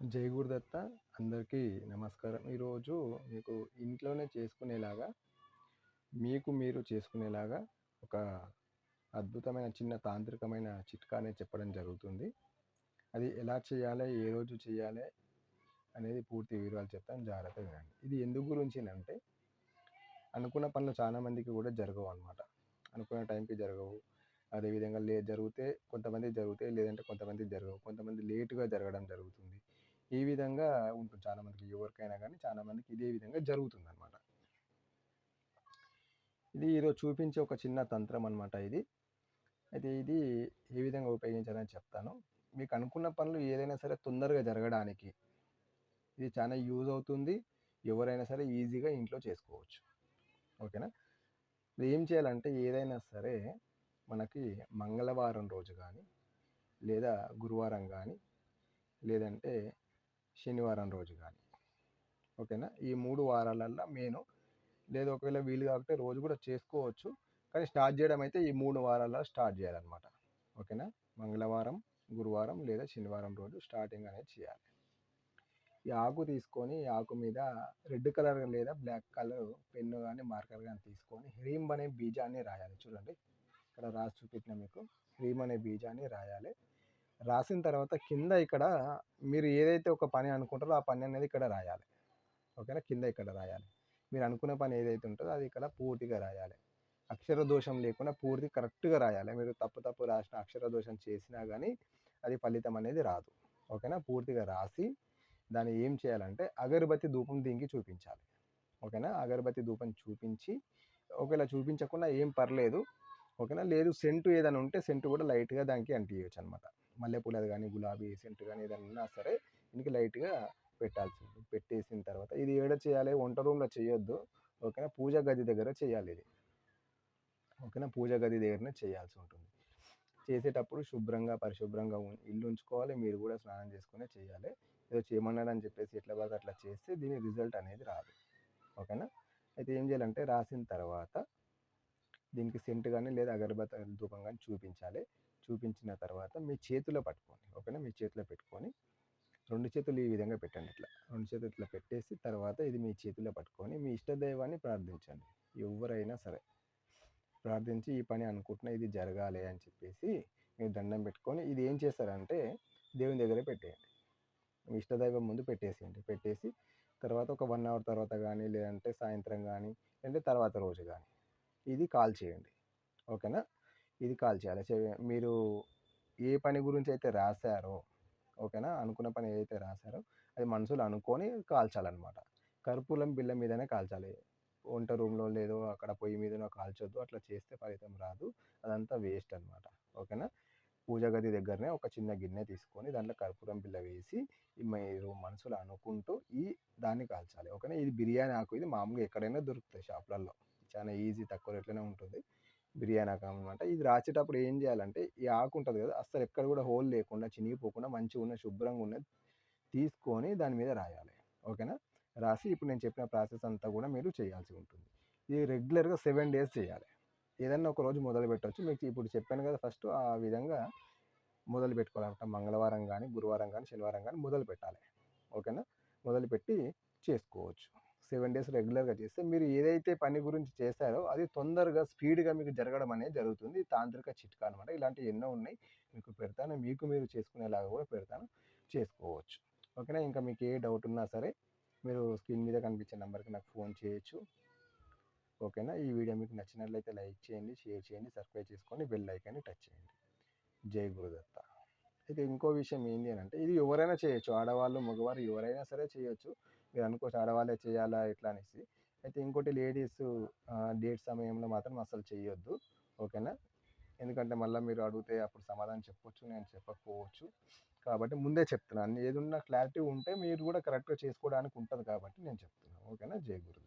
జై గురుదత్త అందరికీ నమస్కారం. ఈరోజు మీకు ఇంట్లోనే చేసుకునేలాగా మీకు మీరు చేసుకునేలాగా ఒక అద్భుతమైన చిన్న తాంత్రికమైన చిట్కానే చెప్పడం జరుగుతుంది. అది ఎలా చేయాలి ఏ రోజు చేయాలి అనేది పూర్తి వివరాలు చెప్తాను. జాగ్రత్తగా వినండి. ఇది ఎందుకు గురించి అంటే అనుకున్న పనులు చాలా మందికి కూడా జరగవు అనమాట అనుకున్న టైంకి జరగవు. అదేవిధంగా లే జరిగితే కొంతమంది జరుగుతాయి లేదంటే కొంతమంది జరగవు. కొంతమంది లేటుగా జరగడం జరుగుతుంది. ఈ విధంగా ఉంటుంది చాలామందికి ఎవరికైనా కానీ చాలామందికి ఇదే విధంగా జరుగుతుంది అనమాట ఇది ఈరోజు చూపించే ఒక చిన్న తంత్రం అనమాట ఇది. అయితే ఇది ఏ విధంగా ఉపయోగించాలని చెప్తాను. మీకు అనుకున్న పనులు ఏదైనా సరే తొందరగా జరగడానికి ఇది చాలా యూజ్ అవుతుంది. ఎవరైనా సరే ఈజీగా ఇంట్లో చేసుకోవచ్చు. ఓకేనా? ఏం చేయాలంటే ఏదైనా సరే మనకి మంగళవారం రోజు కానీ లేదా గురువారం కానీ లేదంటే శనివారం రోజు కానీ ఓకేనా? ఈ మూడు వారాలల్లో నేను లేదా ఒకవేళ వీలు కాకపోతే రోజు కూడా చేసుకోవచ్చు. కానీ స్టార్ట్ చేయడం అయితే ఈ మూడు వారాల్లో స్టార్ట్ చేయాలన్నమాట. ఓకేనా? మంగళవారం గురువారం లేదా శనివారం రోజు స్టార్టింగ్ అనేది చేయాలి. ఈ ఆకు తీసుకొని ఈ ఆకు మీద రెడ్ కలర్ లేదా బ్లాక్ కలర్ పెన్ను కానీ మార్కర్ కానీ తీసుకొని హ్రీమ్ అనే బీజాన్ని రాయాలి. చూడండి. ఇక్కడ రాసి చూపించిన మీకు. హ్రీమ్ అనే బీజాన్ని రాయాలి. రాసిన తర్వాత కింద ఇక్కడ మీరు ఏదైతే ఒక పని అనుకుంటారో ఆ పని అనేది ఇక్కడ రాయాలి. ఓకేనా? కింద ఇక్కడ రాయాలి. మీరు అనుకున్న పని ఏదైతే ఉంటుందో అది ఇక్కడ పూర్తిగా రాయాలి. అక్షర దోషం లేకుండా పూర్తి కరెక్ట్గా రాయాలి. మీరు తప్పు తప్పు రాసిన అక్షర దోషం చేసినా కానీ అది ఫలితం అనేది రాదు. ఓకేనా? పూర్తిగా రాసి దాన్ని ఏం చేయాలంటే అగరబత్తి ధూపం దీనికి చూపించాలి. ఓకేనా? అగరబత్తి ధూపం చూపించి ఒకవేళ చూపించకుండా ఏం పర్లేదు. ఓకేనా? లేదు సెంటు ఏదైనా ఉంటే సెంటు కూడా లైట్గా దానికి అంటియచ్చు అనమాట మల్లెపూలది కానీ గులాబీ సెంట్ కానీ ఏదైనా ఉన్నా సరే దీనికి లైట్గా పెట్టాల్సి ఉంటుంది. పెట్టేసిన తర్వాత ఇది ఏడ చేయాలి? వంట రూమ్లో చేయొద్దు. ఓకేనా? పూజ గది దగ్గర చేయాలి ఇది. ఓకేనా? పూజ గది దగ్గరనే చేయాల్సి ఉంటుంది. చేసేటప్పుడు శుభ్రంగా పరిశుభ్రంగా ఇల్లు ఉంచుకోవాలి. మీరు కూడా స్నానం చేసుకునే చేయాలి. ఏదో చేయమన్నాడని చెప్పేసి ఎట్లా బాగా అట్లా చేస్తే దీని రిజల్ట్ అనేది రాదు. ఓకేనా? అయితే ఏం చేయాలంటే రాసిన తర్వాత దీనికి సెంట్ కానీ లేదా అగరబత్తి ధూపం కానీ చూపించాలి. చూపించిన తర్వాత మీ చేతిలో పట్టుకోండి. ఓకేనా? మీ చేతిలో పెట్టుకొని రెండు చేతులు ఈ విధంగా పెట్టండి ఇట్లా. రెండు చేతులు ఇట్లా పెట్టేసి తర్వాత ఇది మీ చేతిలో పట్టుకొని మీ ఇష్టదైవాన్ని ప్రార్థించండి. ఎవరైనా సరే. ప్రార్థించి ఈ పని అనుకుంటున్నా ఇది జరగాలి అని చెప్పేసి మీరు దండం పెట్టుకొని ఇది ఏం చేస్తారంటే దేవుని దగ్గర పెట్టేయండి. మీ ఇష్టదైవం ముందు పెట్టేసేయండి. పెట్టేసి తర్వాత ఒక వన్ అవర్ తర్వాత కానీ లేదంటే సాయంత్రం కానీ లేదంటే తర్వాత రోజు కానీ ఇది కాల్ చేయండి. ఓకేనా? ఇది కాల్ చేయాలి. మీరు ఏ పని గురించి అయితే రాశారో ఓకేనా? అనుకున్న పని ఏదైతే రాశారో అది మనసులో అనుకొని కాల్చాలన్నమాట కర్పూరం బిల్ల మీదనే కాల్చాలి వంట రూమ్లో లేదో అక్కడ పొయ్యి మీదనో కాల్చొద్దు అట్లా చేస్తే ఫలితం రాదు. అదంతా వేస్ట్ అనమాట ఓకేనా? పూజ గది దగ్గరనే ఒక చిన్న గిన్నె తీసుకొని దాంట్లో కర్పూరం బిల్ల వేసి మీరు మనసులో అనుకుంటూ ఈ దాన్ని కాల్చాలి ఓకేనా? ఇది బిర్యానీ ఆకు. ఇది మామూలుగా ఎక్కడైనా దొరుకుతాయి షాప్లలో. చాలా ఈజీ తక్కువ రేట్లోనే ఉంటుంది. బిర్యానీ ఆకు అనమాట ఇది రాసేటప్పుడు ఏం చేయాలంటే ఈ ఆకు ఉంటుంది కదా అస్సలు ఎక్కడ కూడా హోల్ లేకుండా చినిగిపోకుండా మంచిగా ఉన్న శుభ్రంగా ఉన్నది తీసుకొని దాని మీద రాయాలి. ఓకేనా? రాసి ఇప్పుడు నేను చెప్పిన ప్రాసెస్ అంతా కూడా మీరు చేయాల్సి ఉంటుంది. ఇది రెగ్యులర్గా సెవెన్ డేస్ చేయాలి. ఏదన్నా ఒక రోజు మొదలు పెట్టవచ్చు మీకు ఇప్పుడు చెప్పాను కదా ఫస్ట్ ఆ విధంగా మొదలు పెట్టుకోవాలన్నమాట. మంగళవారం కానీ గురువారం కానీ శనివారం కానీ మొదలు పెట్టాలి. ఓకేనా? మొదలుపెట్టి చేసుకోవచ్చు. సెవెన్ డేస్ రెగ్యులర్గా చేస్తే మీరు ఏదైతే పని గురించి చేస్తారో అది తొందరగా స్పీడ్గా మీకు జరగడం అనేది జరుగుతుంది. తాంత్రిక చిట్కా అనమాట ఇలాంటివి ఎన్నో ఉన్నాయి. మీకు పెడతాను. మీకు మీరు చేసుకునేలాగా కూడా పెడతాను. చేసుకోవచ్చు. ఓకేనా? ఇంకా మీకు ఏ డౌట్ ఉన్నా సరే మీరు స్క్రీన్ మీద కనిపించే నెంబర్కి నాకు ఫోన్ చేయొచ్చు. ఓకేనా? ఈ వీడియో మీకు నచ్చినట్లయితే లైక్ చేయండి షేర్ చేయండి సబ్స్క్రైబ్ చేసుకొని బెల్ ఐకాన్ని టచ్ చేయండి. జై గురుదత్త. ఇక ఇంకో విషయం ఏంటి అని అంటే ఇది ఎవరైనా చేయొచ్చు. ఆడవాళ్ళు మగవారు ఎవరైనా సరే చేయొచ్చు. మీరు అనుకోవచ్చు ఆడవాళ్ళే చేయాలా ఎట్లా అనేసి. అయితే ఇంకోటి లేడీస్ డేట్ సమయంలో మాత్రం అసలు చేయొద్దు. ఓకేనా? ఎందుకంటే మళ్ళీ మీరు అడిగితే అప్పుడు సమాధానం చెప్పొచ్చు నేను చెప్పకపోవచ్చు. కాబట్టి ముందే చెప్తున్నాను. ఏదున్నా క్లారిటీ ఉంటే మీరు కూడా కరెక్ట్గా చేసుకోవడానికి ఉంటుంది కాబట్టి నేను చెప్తున్నాను ఓకేనా? జయ గురు